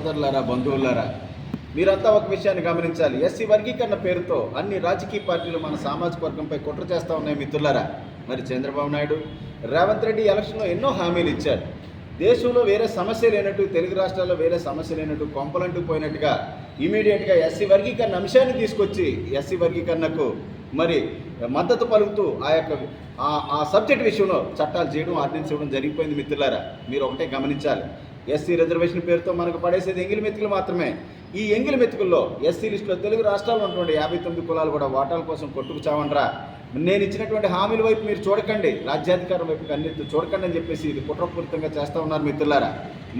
సోదరులారా బంధువులారా మీరంతా ఒక విషయాన్ని గమనించాలి. ఎస్సీ వర్గీకరణ పేరుతో అన్ని రాజకీయ పార్టీలు మన సామాజిక వర్గంపై కుట్ర చేస్తూ ఉన్నాయి మిత్రులారా. మరి చంద్రబాబు నాయుడు రేవంత్ రెడ్డి ఎలక్షన్లో ఎన్నో హామీలు ఇచ్చారు దేశంలో వేరే సమస్య లేనట్టు తెలుగు రాష్ట్రాల్లో వేరే సమస్య లేనట్టు కొంపలంటూ పోయినట్టుగా ఇమీడియట్గా ఎస్సీ వర్గీకరణ అంశాన్ని తీసుకొచ్చి ఎస్సీ వర్గీకరణకు మరి మద్దతు పలుకుతూ ఆ యొక్క ఆ- ఆ సబ్జెక్ట్ విషయంలో చట్టాలు చేయడం ఆర్డినెన్స్ ఇవ్వడం జరిగిపోయింది మిత్రులారా. మీరు ఒకటే గమనించాలి. ఎస్సీ రిజర్వేషన్ పేరుతో మనకు పడేసేది ఎంగిలి మెతుకులు మాత్రమే. ఈ ఎంగిలి మెతుకుల్లో ఎస్సీ లిస్టులో తెలుగు రాష్ట్రాల్లో ఉన్నటువంటి యాభై తొమ్మిది కులాలు కూడా వాటాల కోసం కొట్టుకు చావండ్రా. నేను ఇచ్చినటువంటి హామీల వైపు మీరు చూడకండి. రాజ్యాధికారం వైపు అన్నింటి చూడకండి అని చెప్పేసి ఇది కుట్రపూరితంగా చేస్తూ ఉన్నారు మిత్రులారా.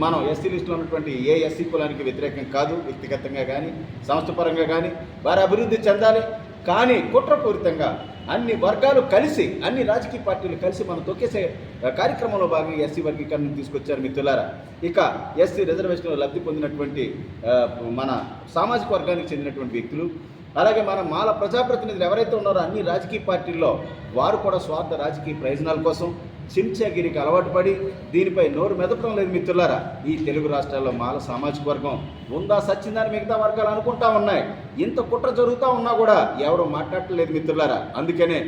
మనం ఎస్సీ లిస్టులో ఉన్నటువంటి ఏ ఎస్సీ కులానికి వ్యతిరేకం కాదు వ్యక్తిగతంగా కానీ సంస్థపరంగా కానీ వారి అభివృద్ధి చెందాలి. కానీ కుట్రపూరితంగా అన్ని వర్గాలు కలిసి అన్ని రాజకీయ పార్టీలు కలిసి మనం తొక్కేసే కార్యక్రమంలో భాగంగా ఎస్సీ వర్గీకరణను తీసుకొచ్చారు మిత్రులారా. ఇక ఎస్సీ రిజర్వేషన్లో లబ్ధి పొందినటువంటి మన సామాజిక వర్గానికి చెందినటువంటి వ్యక్తులు అలాగే మన మాల ప్రజాప్రతినిధులు ఎవరైతే ఉన్నారో అన్ని రాజకీయ పార్టీల్లో వారు కూడా స్వార్థ రాజకీయ ప్రయోజనాల కోసం చించాగిరికి అలవాటు పడి దీనిపై నోరు మెదపడం లేదు మిత్రులారా. ఈ తెలుగు రాష్ట్రాల్లో మాల సామాజిక వర్గం ఉందా సచ్చిందని మిగతా వర్గాలు అనుకుంటా ఉన్నాయి. ఇంత కుట్ర జరుగుతూ ఉన్నా కూడా ఎవరు మాట్లాడలేదు మిత్రులారా. అందుకనే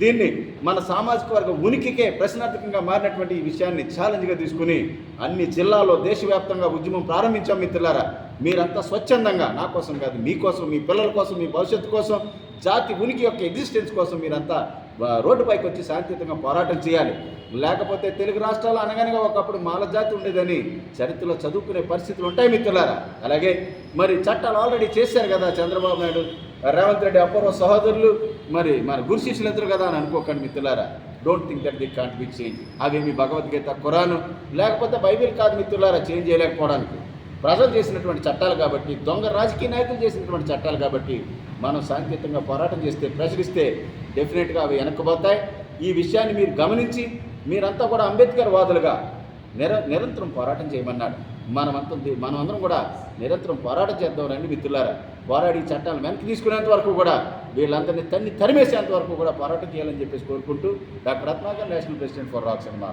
దీన్ని మన సామాజిక వర్గం ఉనికికే ప్రశ్నార్థకంగా మారినటువంటి ఈ విషయాన్ని ఛాలెంజ్గా తీసుకుని అన్ని జిల్లాల్లో దేశవ్యాప్తంగా ఉద్యమం ప్రారంభించాం మిత్రులారా. మీరంతా స్వచ్ఛందంగా నా కోసం కాదు మీకోసం మీ పిల్లల కోసం మీ భవిష్యత్తు కోసం జాతి ఉనికి యొక్క ఎగ్జిస్టెన్స్ కోసం మీరంతా రోడ్డుపైకి వచ్చి శాంతియుతంగా పోరాటం చేయాలి. లేకపోతే తెలుగు రాష్ట్రాలు అనగానే ఒకప్పుడు మాల జాతి ఉండేదని చరిత్రలో చదువుకునే పరిస్థితులు ఉంటాయి మిత్రులారా. అలాగే మరి చట్టాలు ఆల్రెడీ చేశారు కదా చంద్రబాబు నాయుడు రేవంత్ రెడ్డి అపూర్వ సహోదరులు మరి మన గురు శిష్యులు ఎదురు కదా అని అనుకోకండి మిత్రులారా. Don't think that the can't be change అవేమి భగవద్గీత ఖురాను లేకపోతే బైబిల్ కాదు మిత్రులారా చేంజ్ చేయలేకపోవడానికి. ప్రజలు చేసినటువంటి చట్టాలు కాబట్టి దొంగ రాజకీయ నాయకులు చేసినటువంటి చట్టాలు కాబట్టి మనం శాంతియుతంగా పోరాటం చేస్తే ప్రచురిస్తే డెఫినెట్గా అవి వెనక్కిపోతాయి ఈ విషయాన్ని మీరు గమనించి మీరంతా కూడా అంబేద్కర్ వాదులుగా నిర నిరంతరం పోరాటం చేయమన్నాడు. మనమంతా మనమందరం కూడా నిరంతరం పోరాటం చేద్దాం రండి మిత్రులారా పోరాడి ఈ చట్టాలు వెనక్కి తీసుకునేంత వరకు కూడా వీళ్ళందరినీ తన్ని తరిమేసేంత వరకు కూడా పోరాటం చేయాలని చెప్పేసి కోరుకుంటూ doctor Ratnakar national president for rocks and